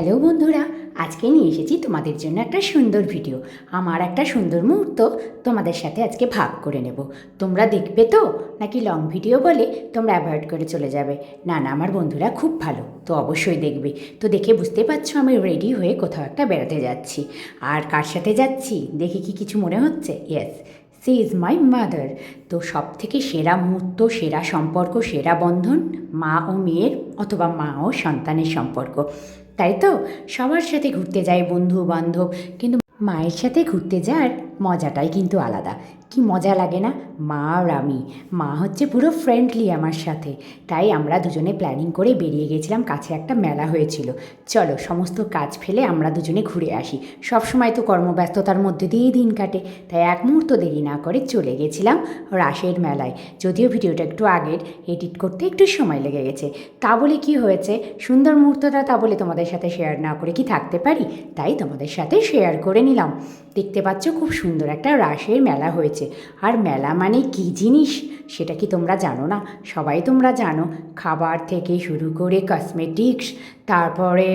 Hello বন্ধুরা, আজকে নিয়ে এসেছি তোমাদের জন্য একটা সুন্দর ভিডিও। আমার একটা সুন্দর মুহূর্ত তোমাদের সাথে আজকে ভাগ করে নেব। তোমরা দেখবে তো? নাকি লং ভিডিও বলে তোমরা অ্যাভয়েড করে চলে যাবে। না না, আমার বন্ধুরা খুব ভালো, তো অবশ্যই দেখবে। তো দেখে বুঝতে পারছ আমি রেডি হয়ে কোথাও একটা বেড়াতে যাচ্ছি। আর কার সাথে যাচ্ছি? দেখে কি কিছু মনে হচ্ছে? Yes she is my mother তো সব থেকে সেরা মুহূর্ত, সেরা সম্পর্ক, সেরা বন্ধন মা ও মেয়ের অথবা মা ও সন্তানের সম্পর্ক। তাই তো? সবার সাথে ঘুরতে যায় বন্ধু বান্ধব কিন্তু মায়ের সাথে ঘুরতে যাওয়ার মজাটাই কিন্তু আলাদা। কি মজা লাগে না? মা আর আমি। মা হচ্ছে পুরো ফ্রেন্ডলি আমার সাথে। তাই আমরা দুজনে প্ল্যানিং করে বেরিয়ে গেছিলাম, কাছে একটা মেলা হয়েছিল। চলো, সমস্ত কাজ ফেলে আমরা দুজনে ঘুরে আসি। সব সময় তো কর্মব্যস্ততার মধ্যে দিয়েই দিন কাটে। তাই এক মুহূর্ত দেরি না করে চলে গেছিলাম রাসের মেলায়। যদিও ভিডিওটা একটু আগের এডিট করতে একটু সময় লেগে গেছে। তা বলে কি হয়েছে? সুন্দর মুহূর্তটা তা বলে তোমাদের সাথে শেয়ার না করে কি থাকতে পারি? তাই তোমাদের সাথে শেয়ার করে নিলাম। দেখতে পাচ্ছ খুব সুন্দর একটা রাসের মেলা হয়েছে। আর মেলা মানে কি জিনিস? সেটা কি তোমরা জানো না? সবাই তোমরা জানো। খাবার থেকে শুরু করে কসমেটিক্স তারপরে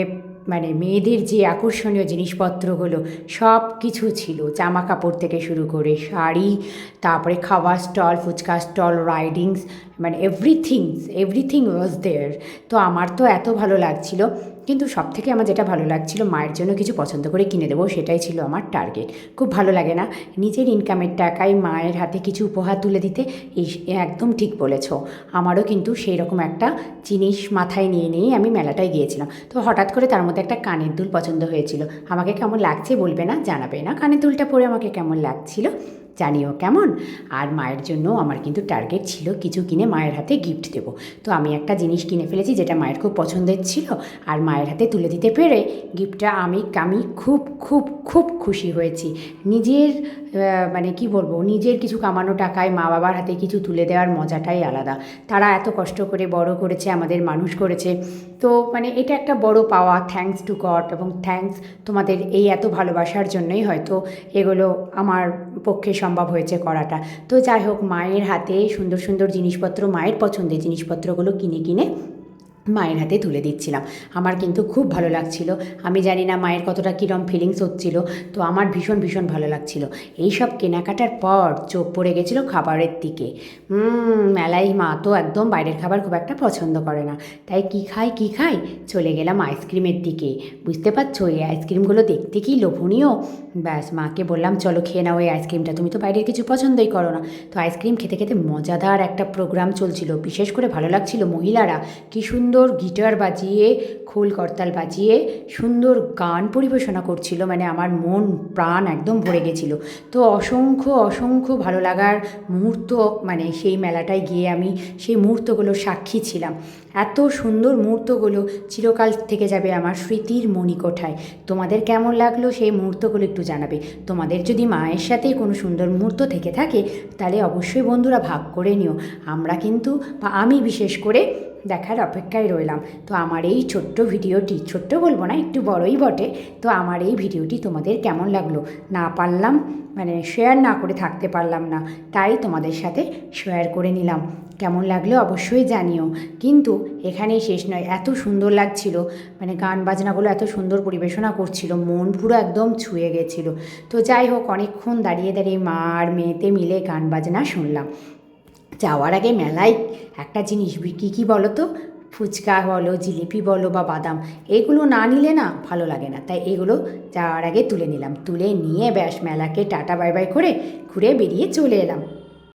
মানে মেয়েদের যে আকর্ষণীয় জিনিসপত্রগুলো সব কিছু ছিল। জামা কাপড় থেকে শুরু করে শাড়ি, তারপরে খাবার স্টল ফুচকা স্টল রাইডিংস মানে এভরিথিংস এভরিথিং ওয়াজ দেয়ার তো আমার তো এত ভালো লাগছিল। কিন্তু সব থেকে আমার যেটা ভালো লাগছিল, মায়ের জন্য কিছু পছন্দ করে কিনে দেবো, সেটাই ছিল আমার টার্গেট খুব ভালো লাগে না? নিজের ইনকামের টাকায় মায়ের হাতে কিছু উপহার তুলে দিতে এই একদম ঠিক বলেছ। আমারও কিন্তু সেই রকম একটা জিনিস মাথায় নিয়ে নিয়েই আমি মেলাটায় গিয়েছিলাম। তো হঠাৎ করে তার মধ্যে একটা কানের দুল পছন্দ হয়েছিল। আমাকে কেমন লাগছে বলবে না? জানাবে না কানের দুলটা পরে আমাকে কেমন লাগছিল। জানিও কেমন? আর মায়ের জন্য আমার কিন্তু টার্গেট ছিল কিছু কিনে মায়ের হাতে গিফট দেবো। তো আমি একটা জিনিস কিনে ফেলেছি যেটা মায়ের খুব পছন্দের ছিল। আর মায়ের হাতে তুলে দিতে পেরে গিফটটা আমি আমি খুব খুব খুব খুশি হয়েছি। নিজের মানে কি বলব, নিজের কিছু কামানো টাকায় মা বাবার হাতে কিছু তুলে দেওয়ার মজাটাই আলাদা। তারা এত কষ্ট করে বড় করেছে, আমাদের মানুষ করেছে। তো মানে এটা একটা বড় পাওয়া থ্যাঙ্কস টু গড এবং থ্যাঙ্কস তোমাদের এই এত ভালোবাসার জন্যই হয়তো এগুলো আমার পক্ষে সম্ভব হয়েছে করাটা। তো যাই হোক, মায়ের হাতে সুন্দর সুন্দর জিনিসপত্র, মায়ের পছন্দের জিনিসপত্রগুলো কিনে কিনে মায়ের হাতে তুলে দিচ্ছিলাম। আমার কিন্তু খুব ভালো লাগছিল। আমি জানি না মায়ের কতটা কীরম ফিলিংস হচ্ছিল, তো আমার ভীষণ ভীষণ ভালো লাগছিল। এই সব কেনাকাটার পর চোখ পড়ে গেছিল খাবারের দিকে। মেলায় মা তো একদম বাইরের খাবার খুব একটা পছন্দ করে না। তাই কি খাই কি খাই? চলে গেলাম আইসক্রিমের দিকে। বুঝতে পারছ, এই আইসক্রিমগুলো দেখতে কি লোভনীয়? ব্যাস, মাকে বললাম, চলো খেয়ে নাও এই আইসক্রিমটা তুমি তো বাইরের কিছু পছন্দই করো না। তো আইসক্রিম খেতে খেতে মজাদার একটা প্রোগ্রাম চলছিল। বিশেষ করে ভালো লাগছিল মহিলারা। কি সুন্দর গিটার বাজিয়ে, খোল করতাল বাজিয়ে সুন্দর গান পরিবেশনা করছিল। মানে আমার মন, প্রাণ একদম ভরে গেছিল। তো অসংখ্য অসংখ্য ভালো লাগার মুহূর্ত মানে সেই মেলাটায় গিয়ে আমি সেই মুহূর্তগুলোর সাক্ষী ছিলাম। এত সুন্দর মুহূর্তগুলো চিরকাল থেকে যাবে আমার স্মৃতির মণিকোঠায়। তোমাদের কেমন লাগল সেই মুহূর্তগুলো একটু জানাবে। তোমাদের যদি মায়ের সাথে কোনো সুন্দর মুহূর্ত থেকে থাকে, তাহলে অবশ্যই বন্ধুরা ভাগ করে নিও। আমরা কিন্তু, বা আমি বিশেষ করে দেখার অপেক্ষায় রইলাম। তো আমার এই ছোট্ট ভিডিওটি, ছোট্ট বলব না, একটু বড়ই বটে। তো আমার এই ভিডিওটি তোমাদের কেমন লাগল? না পারলাম মানে শেয়ার না করে থাকতে পারলাম না, তাই তোমাদের সাথে শেয়ার করে নিলাম। কেমন লাগল অবশ্যই জানিও। কিন্তু এখানেই শেষ নয়, এত সুন্দর লাগছিল মানে গান বাজনাগুলো এত সুন্দর পরিবেশনা করছিল, মন পুরো একদম ছুঁয়ে গেছিল। তো যাই হোক, অনেকক্ষণ দাঁড়িয়ে দাঁড়িয়ে মা আর মেয়েতে মিলে গান বাজনা শুনলাম। যাওয়ার আগে মেলায় একটা জিনিস কী কী বলো তো? ফুচকা বলো, জিলিপি বলো বা বাদাম। এগুলো না নিলে না ভালো লাগে না। তাই এগুলো যাওয়ার আগে তুলে নিলাম। তুলে নিয়ে ব্যাস মেলাকে টাটা বাই বাই করে ঘুরে বেরিয়ে চলে এলাম।